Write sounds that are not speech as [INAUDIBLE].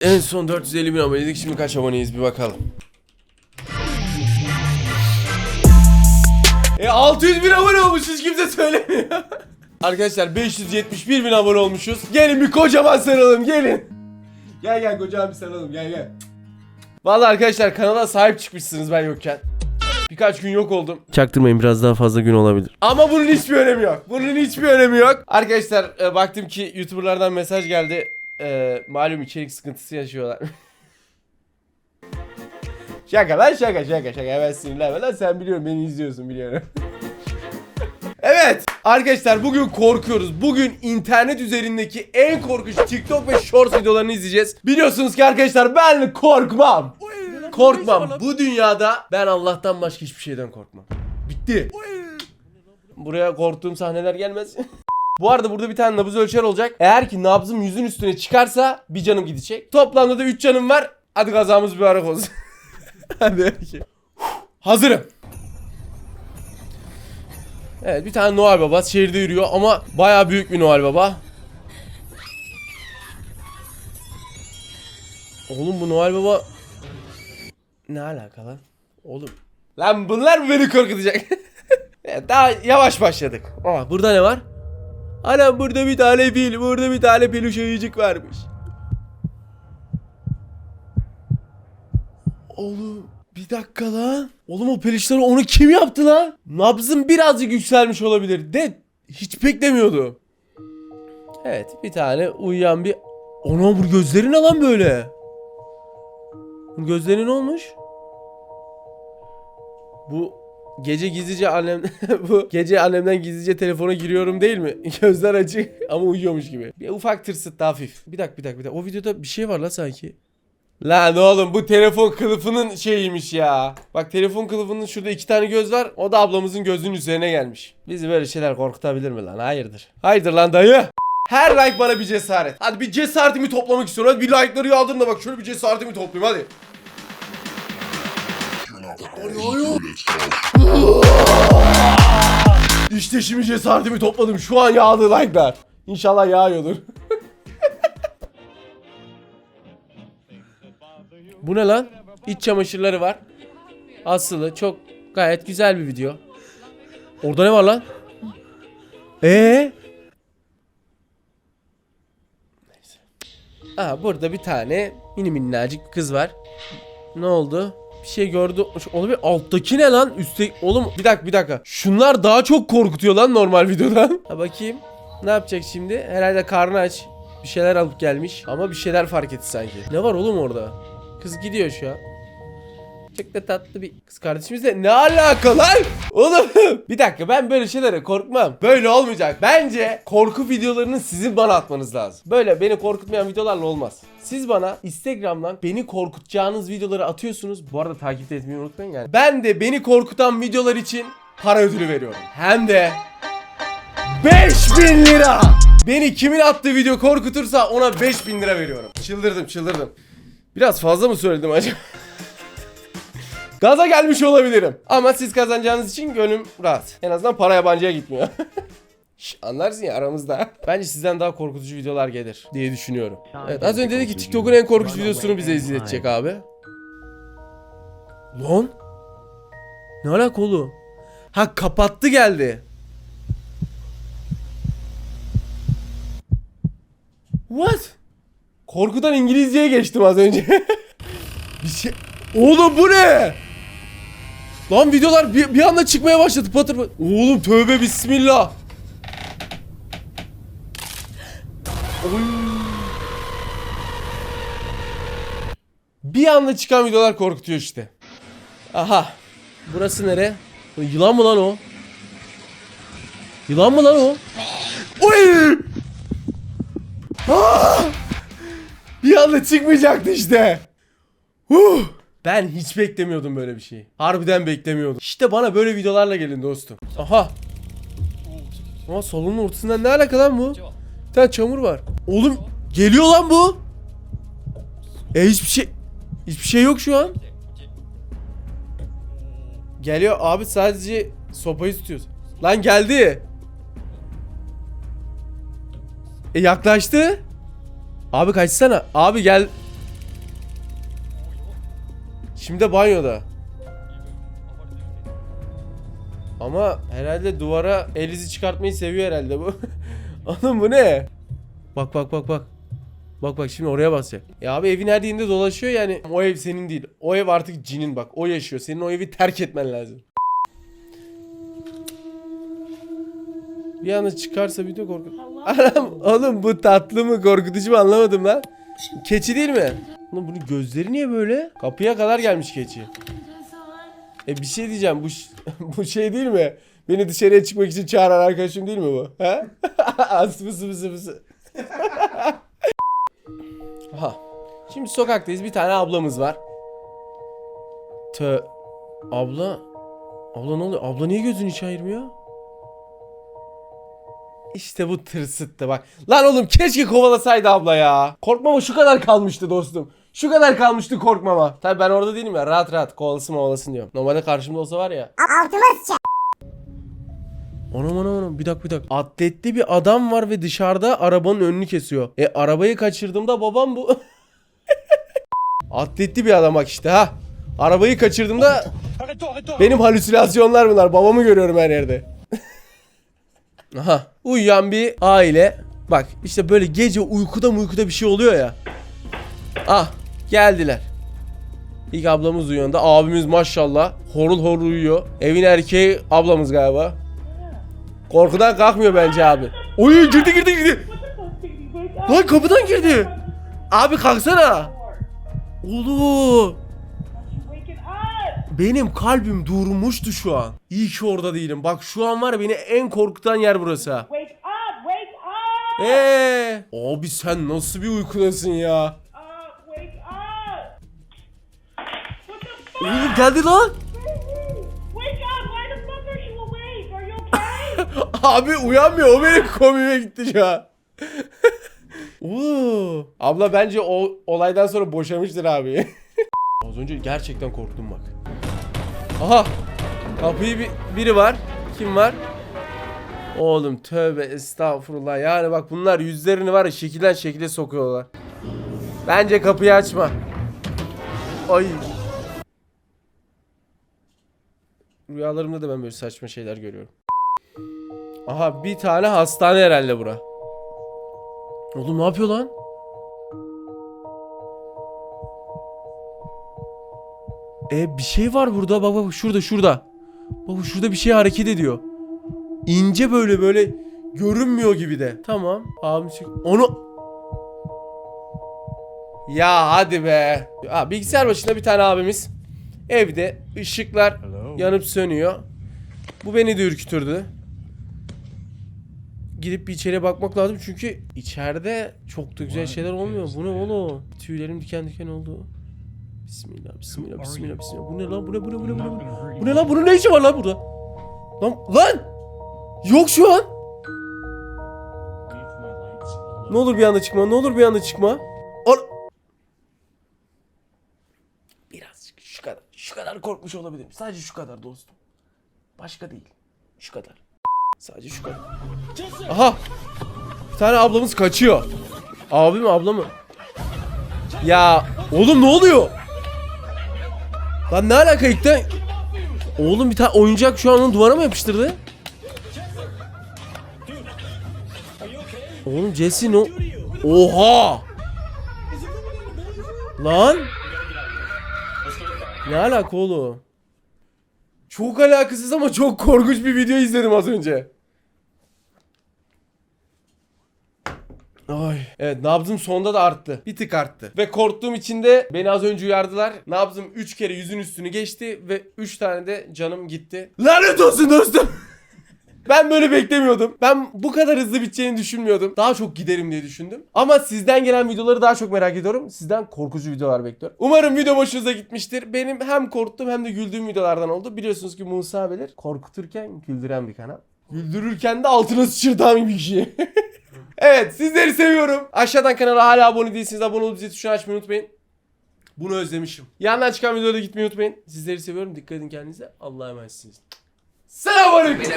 En son 450 bin aboneydik şimdi kaç aboneyiz bir bakalım. E 600 bin abone olmuşuz kimse söylemiyor. [LAUGHS] Arkadaşlar 571 bin abone olmuşuz. Gelin bir kocaman sarılalım gelin. Gel gel kocaman bir sarılalım gel gel. Vallahi arkadaşlar kanala sahip çıkmışsınız ben yokken. Birkaç gün yok oldum. Çaktırmayın biraz daha fazla gün olabilir. Ama bunun hiçbir önemi yok. Bunun hiçbir önemi yok. Arkadaşlar e, baktım ki YouTuber'lardan mesaj geldi. E, malum içerik sıkıntısı yaşıyorlar. [LAUGHS] şaka lan şaka şaka şaka. Hemen sinirlenme lan sen biliyorum beni izliyorsun biliyorum. [LAUGHS] Evet arkadaşlar bugün korkuyoruz. Bugün internet üzerindeki en korkunç TikTok ve Shorts videolarını izleyeceğiz. Biliyorsunuz ki arkadaşlar ben korkmam. Korkmam. Bu dünyada ben Allah'tan başka hiçbir şeyden korkmam. Bitti. Buraya korktuğum sahneler gelmez. [LAUGHS] Bu arada burada bir tane nabız ölçer olacak. Eğer ki nabzım yüzün üstüne çıkarsa bir canım gidecek. Toplamda da 3 canım var. Hadi kazamız bir ara olsun. [LAUGHS] Hadi bakayım. Hazırım. Evet bir tane Noel Baba şehirde yürüyor ama bayağı büyük bir Noel Baba. Oğlum bu Noel Baba ne alakalı? Oğlum. Lan bunlar mı beni korkutacak? [LAUGHS] Daha yavaş başladık. Aa burada ne var? Anam burada bir tane fil, burada bir tane peluş ayıcık varmış. Oğlum bir dakika lan. Oğlum o peluşları onu kim yaptı lan? Nabzım birazcık yükselmiş olabilir. De hiç beklemiyordu. Evet bir tane uyuyan bir... Ona bu gözleri ne lan böyle? Gözleri ne olmuş? Bu gece gizlice annem [LAUGHS] bu gece annemden gizlice telefona giriyorum değil mi? [LAUGHS] Gözler açık ama uyuyormuş gibi. Bir ufak tırsıttı hafif. Bir dakika bir dakika bir dakika. O videoda bir şey var la sanki. Lan oğlum bu telefon kılıfının şeyiymiş ya. Bak telefon kılıfının şurada iki tane göz var. O da ablamızın gözünün üzerine gelmiş. Bizi böyle şeyler korkutabilir mi lan? Hayırdır? Hayırdır lan dayı? Her like bana bir cesaret. Hadi bir cesaretimi toplamak istiyorum. Hadi bir like'ları yağdırın da bak şöyle bir cesaretimi toplayayım hadi. İşte şimdi cesaretimi topladım. Şu an yağdı like'lar. İnşallah yağıyordur. [LAUGHS] Bu ne lan? İç çamaşırları var. Asılı çok gayet güzel bir video. Orada ne var lan? Ee? Neyse. Aha burada bir tane mini minnacık bir kız var. Ne oldu? Bir şey gördü. Oğlum bir alttaki ne lan? Üstte oğlum bir dakika bir dakika. Şunlar daha çok korkutuyor lan normal [LAUGHS] videodan. Ha bakayım. Ne yapacak şimdi? Herhalde karnı aç. Bir şeyler alıp gelmiş. Ama bir şeyler fark etti sanki. Ne var oğlum orada? Kız gidiyor şu an. Çok da tatlı bir kız kardeşimizle ne alaka lan? Oğlum [LAUGHS] bir dakika ben böyle şeylere korkmam. Böyle olmayacak. Bence korku videolarını sizin bana atmanız lazım. Böyle beni korkutmayan videolarla olmaz. Siz bana Instagram'dan beni korkutacağınız videoları atıyorsunuz. Bu arada takip etmeyi unutmayın yani. Ben de beni korkutan videolar için para ödülü veriyorum. Hem de 5000 lira. Beni kimin attığı video korkutursa ona 5000 lira veriyorum. Çıldırdım çıldırdım. Biraz fazla mı söyledim acaba? [LAUGHS] Gaza gelmiş olabilirim. Ama siz kazanacağınız için gönlüm rahat. En azından para yabancıya gitmiyor. [LAUGHS] Şş, anlarsın ya aramızda. Bence sizden daha korkutucu videolar gelir diye düşünüyorum. Evet az önce dedi ki TikTok'un en korkunç videosunu bize izletecek abi. Lan? Ne alaka oğlum? Ha kapattı geldi. What? Korkudan İngilizceye geçtim az önce. [LAUGHS] bir şey... Oğlum bu ne? Lan videolar bir, bir anda çıkmaya başladı patır patır. Oğlum tövbe bismillah. Oy. Bir anda çıkan videolar korkutuyor işte. Aha. Burası nere? Yılan mı lan o? Yılan mı lan o? Oy! Ah! Bir anda çıkmayacaktı işte. Huh! Ben hiç beklemiyordum böyle bir şeyi. Harbiden beklemiyordum. İşte bana böyle videolarla gelin dostum. Aha. Ama salonun ortasından ne alaka lan bu? Bir tane çamur var. Oğlum geliyor lan bu. E hiçbir şey hiçbir şey yok şu an. Geliyor abi sadece sopayı tutuyoruz. Lan geldi. E yaklaştı. Abi kaçsana. Abi gel. Şimdi de banyoda. Ama herhalde duvara el izi çıkartmayı seviyor herhalde bu. [LAUGHS] Oğlum bu ne? Bak bak bak bak. Bak bak şimdi oraya basacak. Ya abi evin her yerinde dolaşıyor yani. O ev senin değil. O ev artık cinin bak. O yaşıyor. Senin o evi terk etmen lazım. Bir anda çıkarsa video korkut. Anam oğlum bu tatlı mı korkutucu mu anlamadım lan. Keçi değil mi? Oğlum bunun gözleri niye böyle? Kapıya kadar gelmiş keçi. E bir şey diyeceğim bu [LAUGHS] bu şey değil mi? Beni dışarıya çıkmak için çağıran arkadaşım değil mi bu? Ha? [LAUGHS] As mısı mısı mısı. [LAUGHS] Aha. Şimdi sokaktayız. Bir tane ablamız var. Tö abla Abla ne oluyor? Abla niye gözünü hiç ayırmıyor? İşte bu tırsıttı bak. Lan oğlum keşke kovalasaydı abla ya. Korkmama şu kadar kalmıştı dostum. Şu kadar kalmıştı korkmama. Tabi ben orada değilim ya. Rahat rahat kovalasın kovalasın diyorum. Normalde karşımda olsa var ya. Altıma sıçar. Anam anam anam bir dakika bir dakika. Atletli bir adam var ve dışarıda arabanın önünü kesiyor. E arabayı kaçırdığımda babam bu. [LAUGHS] Atletli bir adam bak işte ha. Arabayı kaçırdığımda benim halüsinasyonlar bunlar. Babamı görüyorum her yerde. [LAUGHS] Aha. Uyuyan bir aile. Bak işte böyle gece uykuda uykuda bir şey oluyor ya. Ah geldiler. İlk ablamız uyandı. Abimiz maşallah horul horul uyuyor. Evin erkeği ablamız galiba. Korkudan kalkmıyor bence abi. Oy girdi girdi girdi. Lan kapıdan girdi. Abi kalksana. Oğlum. Benim kalbim durmuştu şu an. İyi ki orada değilim. Bak şu an var beni en korkutan yer burası. Eee. Abi sen nasıl bir uykudasın ya? Oğlum geldi lan. [LAUGHS] Abi uyanmıyor. O benim komiğime gitti şu an. [LAUGHS] Oo. Abla bence o olaydan sonra boşamıştır abi. [LAUGHS] Az önce gerçekten korktum bak. Aha. Kapıyı bir, biri var. Kim var? Oğlum tövbe estağfurullah. Yani bak bunlar yüzlerini var ya şekilden şekile sokuyorlar. Bence kapıyı açma. Ay. Rüyalarımda da ben böyle saçma şeyler görüyorum. Aha bir tane hastane herhalde bura. Oğlum ne yapıyor lan? E bir şey var burada bak bak şurada şurada. Bak şurada bir şey hareket ediyor. İnce böyle böyle görünmüyor gibi de. Tamam. Abim çık. Onu ya hadi be. Ha, bilgisayar başında bir tane abimiz. Evde ışıklar yanıp sönüyor. Bu beni de ürkütürdü. Gidip bir içeriye bakmak lazım çünkü içeride çok da güzel şeyler olmuyor. Bu ne oğlum? Tüylerim diken diken oldu. Bismillah, bismillah, bismillah, bismillah. Bu ne lan? Bu ne, bu ne, bu ne, bu ne? Bu ne lan? Bunun ne işi var lan burada? Lan, lan! Yok şu an. Ne olur bir anda çıkma, ne olur bir anda çıkma. Ar Birazcık şu kadar, korkmuş olabilirim. Sadece şu kadar dostum. Başka değil. Şu kadar. Sadece şu kadar. Aha! Bir tane ablamız kaçıyor. Abi mi abla mı? Ya oğlum ne oluyor? Lan ne alaka ilkten? Oğlum bir tane oyuncak şu an onu duvara mı yapıştırdı? Oğlum Jesse no... Oha! Lan! Ne alaka oğlum? Çok alakasız ama çok korkunç bir video izledim az önce. Ay. Evet nabzım sonda da arttı. Bir tık arttı. Ve korktuğum için de beni az önce uyardılar. Nabzım 3 kere yüzün üstünü geçti ve 3 tane de canım gitti. Lanet olsun dostum. Ben böyle beklemiyordum. Ben bu kadar hızlı biteceğini düşünmüyordum. Daha çok giderim diye düşündüm. Ama sizden gelen videoları daha çok merak ediyorum. Sizden korkucu videolar bekliyorum. Umarım video hoşunuza gitmiştir. Benim hem korktuğum hem de güldüğüm videolardan oldu. Biliyorsunuz ki Musa Belir korkuturken güldüren bir kanal. Güldürürken de altına sıçırtan bir kişi. [LAUGHS] evet sizleri seviyorum. Aşağıdan kanala hala abone değilseniz abone olup zil tuşunu açmayı unutmayın. Bunu özlemişim. Yandan çıkan videoda gitmeyi unutmayın. Sizleri seviyorum. Dikkat edin kendinize. Allah'a emanetsiniz. Selamünaleyküm.